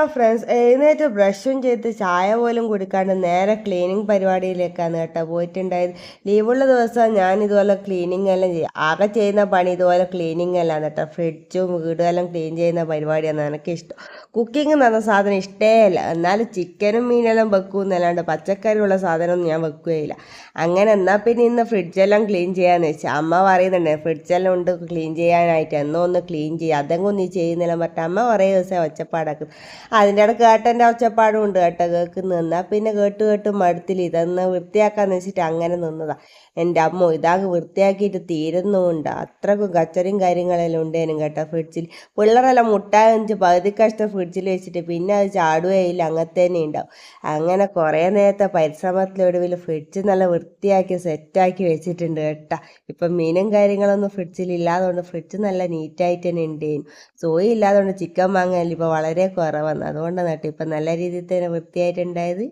Hello friends എഴുന്നേറ്റ് ബ്രഷും ചെയ്ത് ചായ പോലും കുടിക്കാണ്ട് നേരെ ക്ലീനിങ് പരിപാടിയിലേക്കാണ് കേട്ടോ പോയിട്ടുണ്ടായത്. ലീവുള്ള ദിവസം ഞാൻ ഇതുപോലെ ക്ലീനിങ് എല്ലാം ചെയ്യും. ആകെ ചെയ്യുന്ന പണി ഇതുപോലെ ക്ലീനിങ് എല്ലാം കേട്ടോ. ഫ്രിഡ്ജും വീടും എല്ലാം ക്ലീൻ ചെയ്യുന്ന പരിപാടിയാണ് എനിക്കിഷ്ടം. കുക്കിംഗ് എന്ന് പറഞ്ഞ സാധനം ഇഷ്ടേ അല്ല. എന്നാലും ചിക്കനും മീനെല്ലാം വെക്കും എന്നല്ലാണ്ട് പച്ചക്കറിയുള്ള സാധനമൊന്നും ഞാൻ വെക്കുകയില്ല. അങ്ങനെ എന്നാൽ പിന്നെ ഇന്ന് ഫ്രിഡ്ജെല്ലാം ക്ലീൻ ചെയ്യാന്ന് വെച്ചാൽ അമ്മ പറയുന്നുണ്ട് ഫ്രിഡ്ജെല്ലാം ഉണ്ട് ക്ലീൻ ചെയ്യാനായിട്ട്. എന്നോ ഒന്ന് ക്ലീൻ ചെയ്യുക അതെങ്കിലും നീ ചെയ്യുന്നില്ല. മറ്റേ അമ്മ കുറേ ദിവസം ഒച്ചപ്പാടാക്കും. അതിന്റെ ഇടയ്ക്ക് കേട്ടന്റെ ഒച്ചപ്പാടും ഉണ്ട് കേട്ടോ കേക്ക് എന്നാൽ പിന്നെ കേട്ട് കേട്ട് മടുത്തില്ല. ഇതൊന്ന് വൃത്തിയാക്കാന്ന് വെച്ചിട്ട് അങ്ങനെ നിന്നതാ. എന്റെ അമ്മ ഇതാകെ വൃത്തിയാക്കിയിട്ട് തീരുന്നുമുണ്ട് അത്രക്കും കച്ചറിയും കാര്യങ്ങളെല്ലാം ഉണ്ടേനും കേട്ടോ ഫ്രിഡ്ജിൽ. പിള്ളേരെല്ലാം മുട്ടായി വെച്ച് പകുതി കഷ്ടം ഫ്രിഡ്ജിൽ വെച്ചിട്ട് പിന്നെ അത് ചാടുകയില്ല അങ്ങനത്തെ തന്നെ ഉണ്ടാവും. അങ്ങനെ കുറേ നേരത്തെ പരിശ്രമത്തിലൊടുവിൽ ഫ്രിഡ്ജ് നല്ല വൃത്തിയാക്കി സെറ്റാക്കി വെച്ചിട്ടുണ്ട് കേട്ടോ. ഇപ്പം മീനും കാര്യങ്ങളൊന്നും ഫ്രിഡ്ജിൽ ഇല്ലാതുകൊണ്ട് ഫ്രിഡ്ജ് നല്ല നീറ്റായിട്ട് തന്നെ ഉണ്ടേനും. സോയി ഇല്ലാതുകൊണ്ട് ചിക്കൻ വാങ്ങാൻ ഇപ്പോൾ വളരെ കുറവാണ് അതുകൊണ്ടാണ് കേട്ടോ ഇപ്പം നല്ല രീതിയിൽ തന്നെ വൃത്തിയായിട്ടുണ്ടായത്.